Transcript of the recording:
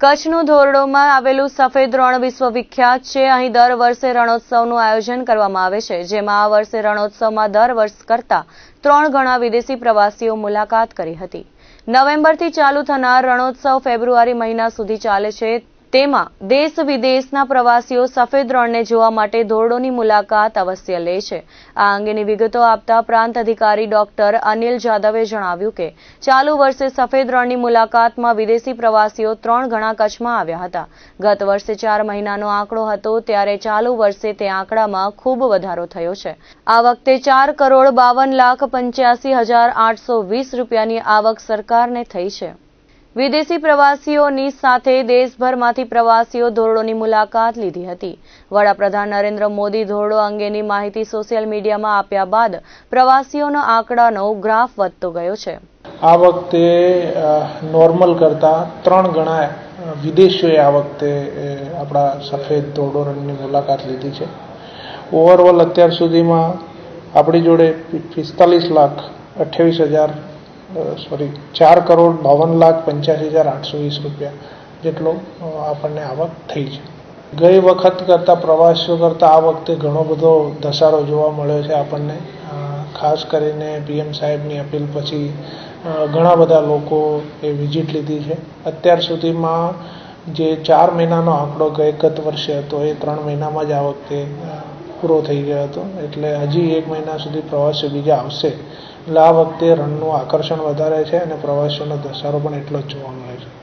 કચ્છનું ધોરડોમાં આવેલું સફેદ રણ વિશ્વવિખ્યાત છે. અહીં દર વર્ષે રણોત્સવનું આયોજન કરવામાં આવે છે, જેમાં આ વર્ષે રણોત્સવમાં દર વર્ષ કરતા ત્રણ ગણા વિદેશી પ્રવાસીઓ મુલાકાત કરી હતી. નવેમ્બરથી ચાલુ થનાર રણોત્સવ ફેબ્રુઆરી મહિના સુધી ચાલે છે. તેમાં દેશ વિદેશના પ્રવાસીઓ સફેદ રણને જોવા માટે ધોરડોની મુલાકાત અવશ્ય લે છે. આ અંગેની વિગતો આપતા પ્રાંત અધિકારી ડોક્ટર અનિલ જાદવે જણાવ્યું કે, ચાલુ વર્ષે સફેદ રણની મુલાકાતમાં વિદેશી પ્રવાસીઓ ત્રણ ગણા કચ્છમાં આવ્યા હતા. ગત વર્ષે ચાર મહિનાનો આંકડો હતો, ત્યારે ચાલુ વર્ષે તે આંકડામાં ખૂબ વધારો થયો છે. આ વખતે ચાર કરોડ બાવન લાખ પંચ્યાસી હજાર આઠસો વીસ રૂપિયાની આવક સરકારને થઈ છે. વિદેશી પ્રવાસીઓની સાથે દેશભરમાંથી પ્રવાસીઓ ધોરડોની મુલાકાત લીધી હતી. વડાપ્રધાન નરેન્દ્ર મોદી ધોરડો અંગેની માહિતી સોશિયલ મીડિયામાં આપ્યા બાદ પ્રવાસીઓનો આંકડાનો ગ્રાફ વધતો ગયો છે. આ વખતે નોર્મલ કરતાં ત્રણ ગણા વિદેશીઓએ આ વખતે આપણા સફેદ ધોરડો રણની મુલાકાત લીધી છે. ઓવરઓલ અત્યાર સુધીમાં આપણી જોડે પિસ્તાલીસ લાખ અઠ્યાવીસ હજાર સોરી ચાર કરોડ બાવન લાખ પંચ્યાસી હજાર આઠસો વીસ રૂપિયા જેટલો આપણને આવક થઈ છે. ગઈ વખત કરતાં પ્રવાસીઓ કરતાં આ વખતે ઘણો બધો ધસારો જોવા મળ્યો છે આપણને. ખાસ કરીને પીએમ સાહેબની અપીલ પછી ઘણા બધા લોકો એ વિઝિટ લીધી છે. અત્યાર સુધીમાં જે ચાર મહિનાનો આંકડો ગઈ ગત વર્ષે હતો, એ ત્રણ મહિનામાં જ આ વખતે પૂરો થઈ ગયો હતો. એટલે હજી એક મહિના સુધી પ્રવાસીઓ બીજા આવશે. એટલે આ વખતે રણનું આકર્ષણ વધારે છે અને પ્રવાસીઓનો ધસારો પણ એટલો જ જોવા મળે છે.